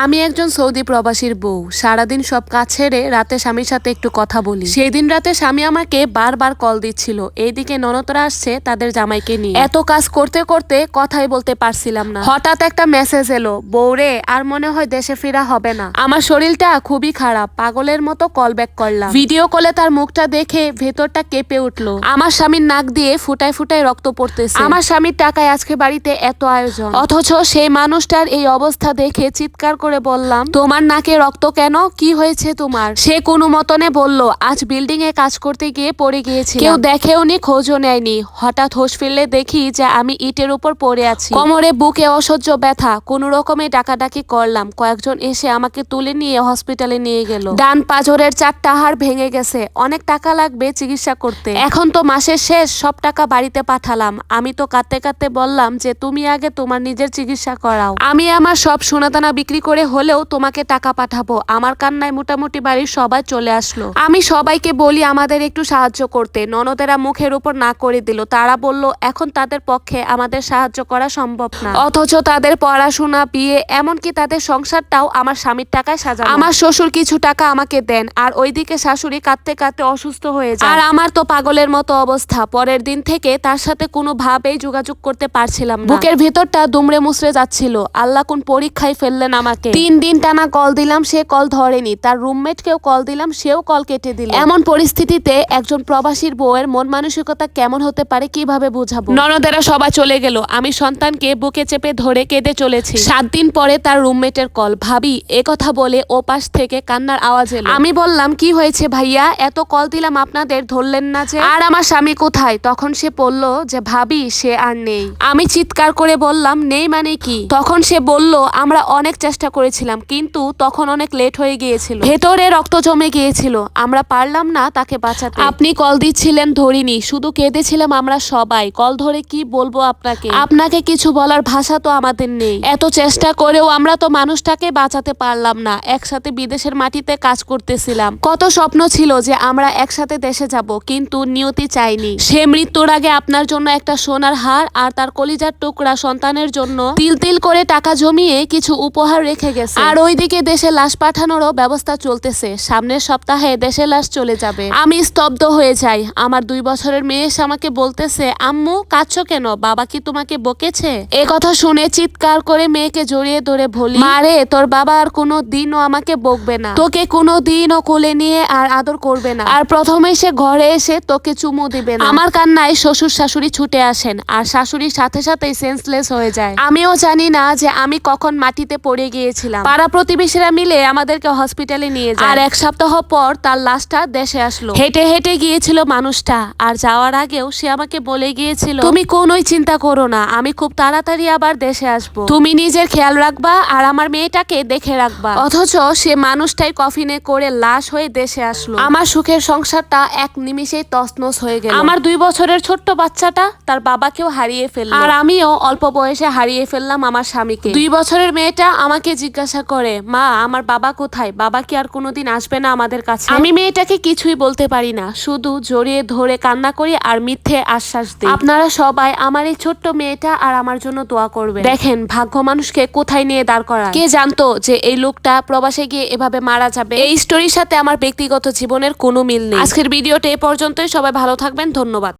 আমি একজন সৌদি প্রবাসীর বউ। সারাদিন সব কাজ ছেড়ে রাতে স্বামীর সাথে একটু কথা বলি। সেই দিন রাতে স্বামী আমাকে বারবার কল দিচ্ছিল। এইদিকে ননদরা আসছে তাদের জামাইকে নিয়ে। এত কাজ করতে করতে কথাই বলতে পারছিলাম না। হঠাৎ একটা মেসেজ এলো বউরে আর মনে হয় দেশে ফেরা হবে না। আমার শরীরটা খুবই খারাপ, পাগলের মতো কল ব্যাক করলাম। ভিডিও কলে তার মুখটা দেখে ভেতরটা কেঁপে উঠল। আমার স্বামীর নাক দিয়ে ফুটায় ফুটায় রক্ত পড়তেছে। আমার স্বামীর টাকায় আজকে বাড়িতে এত আয়োজন। অথচ সেই মানুষটার এই অবস্থা দেখে চিৎকার করে বললাম, তোমার নাকে রক্ত কেন? কি হয়েছে তোমার? সে কোনো মতনে বলল, আজ বিল্ডিং এ কাজ করতে গিয়ে পড়ে গিয়েছে কেউ দেখেওনি, খোঁজও নেয়নি। হঠাৎ হোশ ফিরলে দেখি যে আমি ইটের উপর পড়ে আছি। কোমরে বুকে অসহ্য ব্যথা, কোনো রকমে ডাকাডাকি করলাম। কয়েকজন এসে আমাকে তুলে নিয়ে হসপিটালে নিয়ে গেল। ডান পাজরের চারটা হাড় ভেঙে গেছে। অনেক টাকা লাগবে চিকিৎসা করতে। এখন তো মাসের শেষ, সব টাকা বাড়িতে পাঠালাম। আমি তো কাঁদতে কাঁদতে বললাম যে, তুমি আগে তোমার নিজের চিকিৎসা করাও। আমি আমার সব সোনাদানা বিক্রি করে হলেও তোমাকে টাকা পাঠাবো। আমার কান্নায় মোটামুটি বাড়ির সবাই চলে আসলো। আমি সবাইকে বলি, আমাদের একটু সাহায্য করতে। ননদেরা মুখের উপর না করে দিল। তারা বলল, এখন তাদের পক্ষে আমাদের সাহায্য করা সম্ভব না। অথচ তাদের পড়াশোনা, বিয়ে, এমনকি তাদের সংসারটাও আমার স্বামীর টাকায় সাজানো। আমার শ্বশুর কিছু টাকা আমাকে দেন, আর ওইদিকে শাশুড়ি কাঁদতে কাঁদতে অসুস্থ হয়ে যায়। আর আমার তো পাগলের মতো অবস্থা। পরের দিন থেকে তার সাথে কোনো ভাবেই যোগাযোগ করতে পারছিলাম বুকের ভেতরটা দুমড়ে মুচড়ে যাচ্ছিল। আল্লাহ কোন পরীক্ষায় ফেললেন আমাকে। তিন দিন টানা কল দিলাম সে কল ধরেনি। তার রুমমেটকেও কল দিলাম সেও কল কেটে দিল। এমন পরিস্থিতিতে একজন প্রবাসীর বউয়ের মন মানসিকতা কেমন হতে পারে কীভাবে বুঝাবো? ননদেরা সবাই চলে গেল। আমি সন্তানকে বুকে চেপে ধরে কেঁদে চলেছি। সাত দিন পরে তার রুমমেটের কল। ভাবি এ কথা বলে ও পাশ থেকে কান্নার আওয়াজ এলো। আমি বললাম কি হয়েছে ভাইয়া? এত কল দিলাম আপনাদের ধরলেন না যে? আর আমার স্বামী কোথায়? তখন সে বলল যে ভাবি সে আর নেই। আমি চিৎকার করে বললাম নেই মানে কি? তখন সে বলল আমরা অনেক চেষ্টা করেছিলাম, কিন্তু তখন অনেক লেট হয়ে গিয়েছিল। ভেতরে রক্ত জমে গিয়েছিল, আমরা পারলাম না তাকে বাঁচাতে। আপনি কল দিচ্ছিলেন ধরিনি, শুধু কেঁদেছিলাম আমরা সবাই। কল ধরে কি বলব আপনাকে? আপনাকে কিছু বলার ভাষা তো আমাদের নেই। এত চেষ্টা করেও আমরা তো মানুষটাকে বাঁচাতে পারলাম না, একসাথে বিদেশের মাটিতে কাজ করতেছিলাম। কত স্বপ্ন ছিল যে আমরা একসাথে দেশে যাব, কিন্তু নিয়তি চাইনি। সে মৃত্যুর আগে আপনার জন্য একটা সোনার হার আর তার কলিজার টুকরা সন্তানের জন্য তিল তিল করে টাকা জমিয়ে কিছু উপহার রেখে গেছে। আর ওইদিকে দেশে লাশ পাঠানোরও ব্যবস্থা চলতেছে। সামনের সপ্তাহে দেশে লাশ চলে যাবে। আমি স্তব্ধ হয়ে যাই। আমার দুই বছরের মেয়ে এসে আমাকে বলতেছে, আম্মু, কাঁদছো কেন? বাবা কি তোমাকে বকেছে? এ কথা শুনে চিৎকার করে মেয়েকে জড়িয়ে ধরে বলি, মারে, তোর বাবা আর কোনো দিনও আমাকে বকবে না। তোকে কোনো দিনও কোলে নিয়ে আর আদর করবে না। আর প্রথমে সে ঘরে এসে তোকে চুমু দিবে না। আমার কান্নায় শ্বশুর শাশুড়ি ছুটে আসেন। আর শাশুড়ির সাথে সাথেই সেন্সলেস হয়ে যায়। আমিও জানি না যে আমি কখন মাটিতে পড়ে গিয়েছিলাম পাড়া প্রতিবেশীরা মিলে আমাদেরকে হসপিটালে নিয়ে যায়। আর এক সপ্তাহ পর তার লাশটা দেশে আসলো। হেঁটে হেঁটে গিয়েছিল মানুষটা আর যাওয়ার আগেও সে আমাকে বলে গিয়েছিল তুমি কোনোই চিন্তা করো না আমি খুব তাড়াতাড়ি আবার দেশে আসব। তুমি নিজের খেয়াল রাখবা আর আমার মেয়েটাকে দেখে রাখবা। অথচ সে মানুষটাই কফিনে করে লাশ হয়ে দেশে আসলো। আমার সুখের সংসারটা এক নিমিষেই তছনছ হয়ে গেল। আমার দুই বছরের ছোট্ট বাচ্চাটা তার বাবাকেও হারিয়ে ফেলল। আর আমিও অল্প বয়সে হারিয়ে ফেললাম আমার স্বামীকে। দুই বছরের মেয়েটা আমাকে জিজ্ঞাসা করে মা আমার বাবা কোথায়? বাবা কি আর কোনোদিন আসবে না আমাদের কাছে? আমি মেয়েটাকে কিছুই বলতে পারি না শুধু জড়িয়ে ধরে কান্না করি আর মিথ্যে আশ্বাস দিই। আপনারা সবাই আমার এই ছোট্ট মেয়েটা আর আমার জন্য দোয়া করবে দেখেন ভাগ্য মানুষকে কোথায় নিয়ে দাঁড় করা কে জানতো যে এই লোকটা প্রবাসে গিয়ে এভাবে মারা যাবে? এই স্টোরির সাথে আমার ব্যক্তিগত জীবনের কোনো মিল নেই। আজকের ভিডিওটা এ পর্যন্তই সবাই ভালো থাকবেন ধন্যবাদ।